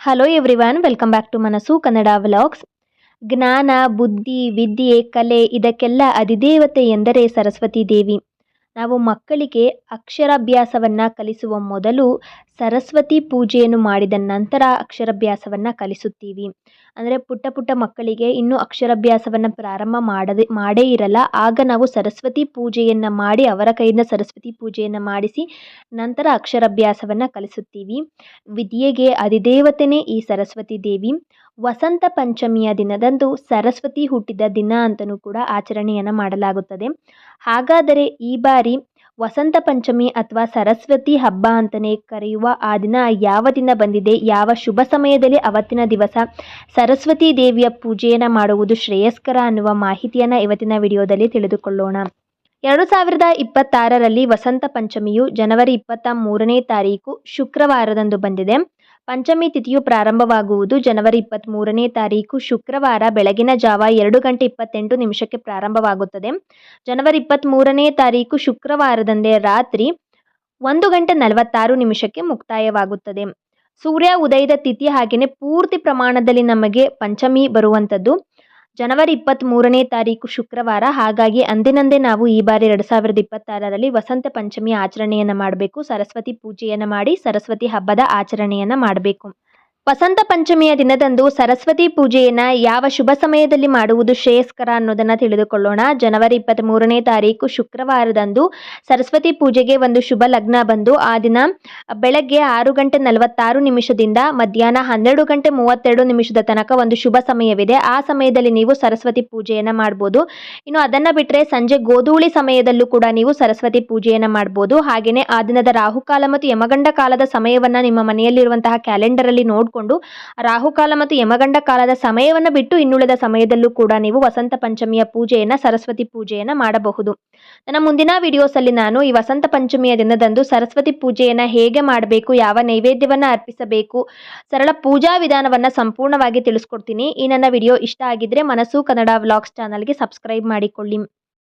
Hello everyone welcome back to Manassu Kannada vlogs ಜ್ಞಾನ, ಬುದ್ಧಿ, ವಿದ್ಯೆ, ಕಲೆ ಇದಕ್ಕೆಲ್ಲ ಅಧಿದೇವತೆ ಎಂದರೆ ಸರಸ್ವತಿ ದೇವಿ. ನಾವು ಮಕ್ಕಳಿಗೆ ಅಕ್ಷರಾಭ್ಯಾಸವನ್ನು ಕಲಿಸುವ ಮೊದಲು ಸರಸ್ವತಿ ಪೂಜೆಯನ್ನು ಮಾಡಿದ ನಂತರ ಅಕ್ಷರಾಭ್ಯಾಸವನ್ನು ಕಲಿಸುತ್ತೀವಿ. ಅಂದರೆ ಪುಟ್ಟ ಪುಟ್ಟ ಮಕ್ಕಳಿಗೆ ಇನ್ನೂ ಅಕ್ಷರಾಭ್ಯಾಸವನ್ನು ಪ್ರಾರಂಭ ಮಾಡದೆ, ಮಾಡೇ ಇರಲ್ಲ. ಆಗ ನಾವು ಸರಸ್ವತಿ ಪೂಜೆಯನ್ನು ಮಾಡಿ, ಅವರ ಕೈಯಿಂದ ಸರಸ್ವತಿ ಪೂಜೆಯನ್ನು ಮಾಡಿಸಿ ನಂತರ ಅಕ್ಷರಾಭ್ಯಾಸವನ್ನು ಕಲಿಸುತ್ತೀವಿ. ವಿದ್ಯೆಗೆ ಅಧಿದೇವತೆಯೇ ಈ ಸರಸ್ವತಿ ದೇವಿ. ವಸಂತ ಪಂಚಮಿಯ ದಿನದಂದು ಸರಸ್ವತಿ ಹುಟ್ಟಿದ ದಿನ ಅಂತಲೂ ಕೂಡ ಆಚರಣೆಯನ್ನು ಮಾಡಲಾಗುತ್ತದೆ. ಹಾಗಾದರೆ ಈ ಬಾರಿ ವಸಂತ ಪಂಚಮಿ ಅಥವಾ ಸರಸ್ವತಿ ಹಬ್ಬ ಅಂತಲೇ ಕರೆಯುವ ಆ ದಿನ ಯಾವ ದಿನ ಬಂದಿದೆ, ಯಾವ ಶುಭ ಸಮಯದಲ್ಲಿ ಅವತ್ತಿನ ದಿವಸ ಸರಸ್ವತಿ ದೇವಿಯ ಪೂಜೆಯನ್ನು ಮಾಡುವುದು ಶ್ರೇಯಸ್ಕರ ಅನ್ನುವ ಮಾಹಿತಿಯನ್ನು ಇವತ್ತಿನ ವಿಡಿಯೋದಲ್ಲಿ ತಿಳಿದುಕೊಳ್ಳೋಣ. ಎರಡು ಸಾವಿರದ ಇಪ್ಪತ್ತಾರರಲ್ಲಿ ವಸಂತ ಪಂಚಮಿಯು ಜನವರಿ ಇಪ್ಪತ್ತ ಮೂರನೇ ತಾರೀಕು ಶುಕ್ರವಾರದಂದು ಬಂದಿದೆ. ಪಂಚಮಿ ತಿಥಿಯು ಪ್ರಾರಂಭವಾಗುವುದು ಜನವರಿ ಇಪ್ಪತ್ತ್ಮೂರನೇ ತಾರೀಕು, ಶುಕ್ರವಾರ ಬೆಳಗಿನ ಜಾವ ಎರಡು ಗಂಟೆ ಇಪ್ಪತ್ತೆಂಟು ನಿಮಿಷಕ್ಕೆ ಪ್ರಾರಂಭವಾಗುತ್ತದೆ. ಜನವರಿ ಇಪ್ಪತ್ತ್ಮೂರನೇ ತಾರೀಕು, ಶುಕ್ರವಾರದಂದೇ ರಾತ್ರಿ ಒಂದು ಗಂಟೆ ನಲವತ್ತಾರು ನಿಮಿಷಕ್ಕೆ ಮುಕ್ತಾಯವಾಗುತ್ತದೆ. ಸೂರ್ಯ ಉದಯದ ತಿಥಿ ಹಾಗೆಯೇ ಪೂರ್ತಿ ಪ್ರಮಾಣದಲ್ಲಿ ನಮಗೆ ಪಂಚಮಿ ಬರುವಂಥದ್ದು. ಜನವರಿ ಇಪ್ಪತ್ತ್ಮೂರನೇ ತಾರೀಕು ಶುಕ್ರವಾರ, ಹಾಗಾಗಿ ಅಂದಿನಂದೇ ನಾವು ಈ ಬಾರಿ ಎರಡು ಸಾವಿರದ ಇಪ್ಪತ್ತಾರರಲ್ಲಿ ವಸಂತ ಪಂಚಮಿ ಆಚರಣೆಯನ್ನು ಮಾಡಬೇಕು. ಸರಸ್ವತಿ ಪೂಜೆಯನ್ನು ಮಾಡಿ, ಸರಸ್ವತಿ ಹಬ್ಬದ ಆಚರಣೆಯನ್ನು ಮಾಡಬೇಕು. ವಸಂತ ಪಂಚಮಿಯ ದಿನದಂದು ಸರಸ್ವತಿ ಪೂಜೆಯನ್ನು ಯಾವ ಶುಭ ಸಮಯದಲ್ಲಿ ಮಾಡುವುದು ಶ್ರೇಯಸ್ಕರ ಅನ್ನೋದನ್ನು ತಿಳಿದುಕೊಳ್ಳೋಣ. ಜನವರಿ ಇಪ್ಪತ್ತ್ ಮೂರನೇ ತಾರೀಕು ಶುಕ್ರವಾರದಂದು ಸರಸ್ವತಿ ಪೂಜೆಗೆ ಒಂದು ಶುಭ ಲಗ್ನ ಬಂದು, ಆ ದಿನ ಬೆಳಗ್ಗೆ ಆರು ಗಂಟೆ ನಲವತ್ತಾರು ನಿಮಿಷದಿಂದ ಮಧ್ಯಾಹ್ನ ಹನ್ನೆರಡು ಗಂಟೆ ಮೂವತ್ತೆರಡು ನಿಮಿಷದ ತನಕ ಒಂದು ಶುಭ ಸಮಯವಿದೆ. ಆ ಸಮಯದಲ್ಲಿ ನೀವು ಸರಸ್ವತಿ ಪೂಜೆಯನ್ನು ಮಾಡ್ಬೋದು. ಇನ್ನು ಅದನ್ನು ಬಿಟ್ಟರೆ ಸಂಜೆ ಗೋಧೂಳಿ ಸಮಯದಲ್ಲೂ ಕೂಡ ನೀವು ಸರಸ್ವತಿ ಪೂಜೆಯನ್ನು ಮಾಡ್ಬೋದು. ಹಾಗೆಯೇ ಆ ದಿನದ ರಾಹುಕಾಲ ಮತ್ತು ಯಮಗಂಡ ಕಾಲದ ಸಮಯವನ್ನು ನಿಮ್ಮ ಮನೆಯಲ್ಲಿರುವಂತಹ ಕ್ಯಾಲೆಂಡರಲ್ಲಿ ನೋಡಿಕೊಂಡು ರಾಹುಕಾಲ ಮತ್ತು ಯಮಗಂಡ ಕಾಲದ ಸಮಯವನ್ನು ಬಿಟ್ಟು ಇನ್ನುಳಿದ ಸಮಯದಲ್ಲೂ ಕೂಡ ನೀವು ವಸಂತ ಪಂಚಮಿಯ ಪೂಜೆಯನ್ನು, ಸರಸ್ವತಿ ಪೂಜೆಯನ್ನು ಮಾಡಬಹುದು. ನನ್ನ ಮುಂದಿನ ವಿಡಿಯೋಸಲ್ಲಿ ನಾನು ಈ ವಸಂತ ಪಂಚಮಿಯ ದಿನದಂದು ಸರಸ್ವತಿ ಪೂಜೆಯನ್ನು ಹೇಗೆ ಮಾಡಬೇಕು, ಯಾವ ನೈವೇದ್ಯವನ್ನು ಅರ್ಪಿಸಬೇಕು, ಸರಳ ಪೂಜಾ ವಿಧಾನವನ್ನು ಸಂಪೂರ್ಣವಾಗಿ ತಿಳಿಸ್ಕೊಡ್ತೀನಿ. ಈ ನನ್ನ ವಿಡಿಯೋ ಇಷ್ಟ ಆಗಿದ್ರೆ ಮನಸ್ಸು ಕನ್ನಡ ವ್ಲಾಗ್ಸ್ ಚಾನಲ್ಗೆ ಸಬ್ಸ್ಕ್ರೈಬ್ ಮಾಡಿಕೊಳ್ಳಿ.